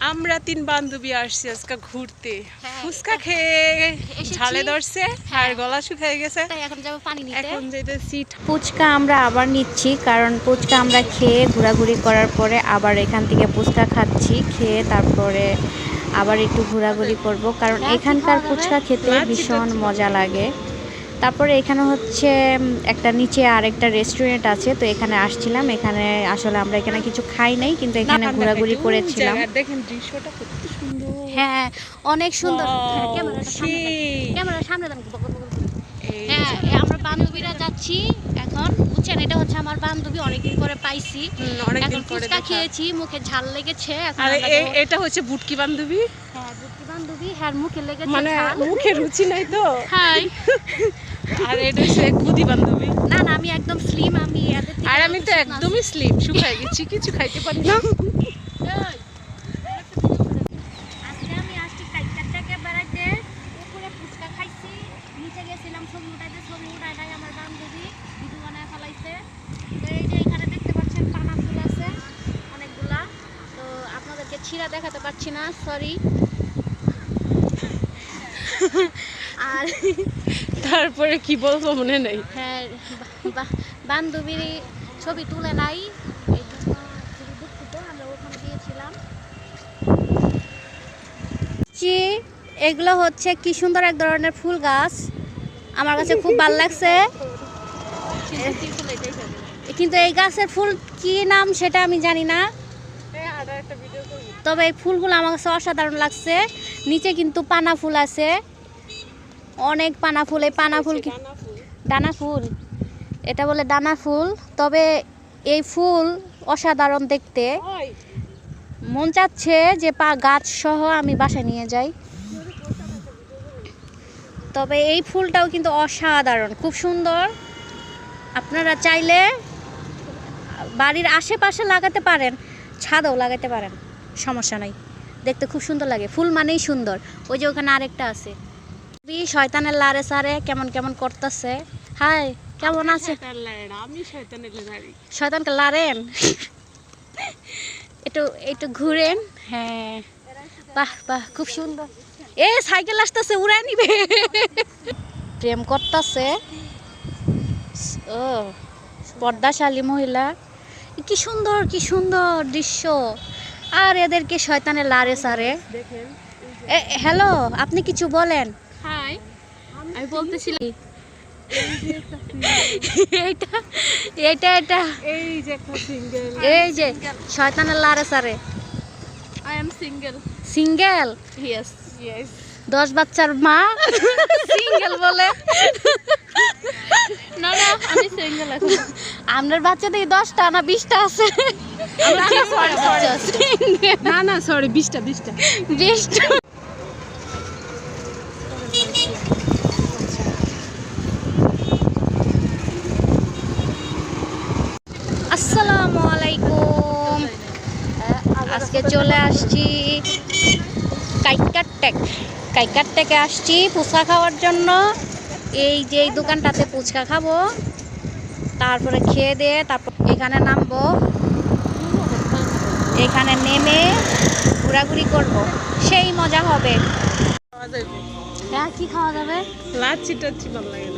আমরা তিন বান্ধবী আসছি আজকে ঘুরতে। হ্যাঁ, ফুচকা খেয়ে। ঝালে ধরছে আর গলা শুকিয়ে গেছে। এখন যাব পানি নিতে। এখন যেতেছি ফুচকা আমরা আবার নিচ্ছি কারণ ফুচকা আমরা খেয়ে ঘোরাঘুরি করার পরে আবার এখান থেকে ফুচকা খাচ্ছি খেয়ে তারপরে আবার একটু ঘোরাঘুরি করব কারণ এখানকার ফুচকা খেতে ভীষণ মজা লাগে। তারপরে এখানে হচ্ছে একটা নিচে আর একটা রেস্টুরেন্ট আছে তো এখানে আসছিলাম। এখানে আসলে আমরা এখানে কিছু খাই নাই কিন্তু এখানে ঘোরাঘুরি করেছিলাম। দেখেন দৃশ্যটা কত সুন্দর। হ্যাঁ অনেক সুন্দর। হ্যাঁ, ক্যামেরাটা সামনে হ্যাঁ আমরা বান্ধবীরা যাচ্ছি এখন। বুঝছেন এটা হচ্ছে আমার বান্ধবী অনেকদিন পরে পাইছি। অনেকদিন পরে খেয়েছি মুখে ঝাল লেগেছে আর এটা হচ্ছে বুটকি বান্ধবী? হ্যাঁ। বান্ধবী হ্যাঁ মুখে লেগেছে মানে মুখে রুচি নাই তো? হাই। আর এটা হচ্ছে কুদি বান্ধবী। না না আমি একদম স্লিম আমি আর আমি তো একদমই স্লিম শুকাই গেছি কিছু খাইতে পারি না। আজকে আমি আসছি কাইকার থেকে বেড়াইতে। উপরে ফুচকা খাইছি নিচে গেছিলাম ছবি উঠাইতে ছবি উঠাই নাই আমার বান্ধবী ভিডিও বানায় ফেলাইছে। তো এখানে দেখতে পাচ্ছেন পানা ফুল আছে অনেকগুলা। তো আপনাদেরকে ছিঁড়া দেখাতে পারছি না সরি আর তারপরে কি বলব মনে নেই। হ্যাঁ বান্ধবীর ছবি তুলে নাই। এগুলো হচ্ছে কি সুন্দর এক ধরনের ফুল গাছ। আমার কাছে খুব ভালো লাগছে। কিন্তু এই গাছের ফুল কি নাম সেটা আমি জানি না। তবে এই ফুলগুলো আমার কাছে অসাধারণ লাগছে। নিচে কিন্তু পানা ফুল আছে। অনেক পানা ফুল। এই পানা ফুল ডানা ফুল। এটা বলে ডানা ফুল। তবে এই ফুল অসাধারণ দেখতে। মন চাচ্ছে যে পা গাছ সহ আমি বাসায় নিয়ে যাই। তবে এই ফুলটাও কিন্তু অসাধারণ। খুব সুন্দর। আপনারা চাইলে বাড়ির আশেপাশে লাগাতে পারেন, ছাদেও লাগাতে পারেন। সমস্যা নাই। দেখতে খুব সুন্দর লাগে ফুল মানেই সুন্দর। ওই যে ওখানে আরেকটা আছে। শয়তানের লারে সারে কেমন কেমন করতেছে। হাই কেমন আছে শয়তানকে লারেন? একটু একটু ঘুরেন। হ্যাঁ। বাহ বাহ খুব সুন্দর। এ সাইকেল আসতেছে উড়ায় নিবে। প্রেম করতেছে। ও পর্দাশালী মহিলা। কি সুন্দর কি সুন্দর দৃশ্য। আর এদেরকে শয়তানের লারে সারে। এ হ্যালো আপনি কিছু বলেন? হাই আমি বলতেছিলাম এইটা এইটা এটা এই যে সিঙ্গেল এই যে শয়তানের লারে সারে। I am single single yes yes দশ বাচ্চার মা? সিঙ্গেল বলে। না না আমি সিঙ্গেল এখন। আপনার বাচ্চা দিয়ে দশটা না বিশটা আছে? না না সরি বিশটা বিশটা বিশটা আসসালামু আলাইকুম। আজকে চলে আসছি কাইকারটেক। কাইকারটেকে আসছি ফুচকা খাওয়ার জন্য। এই যে এই দোকানটাতে ফুচকা খাব। তারপরে খেয়ে দিয়ে তারপর এখানে নামবো। এখানে নেমে ঘোরাঘুরি করব। সেই মজা হবে। হ্যাঁ কি খাওয়া যাবে? লাচ্ছি টাচ্ছি ভালো লাগে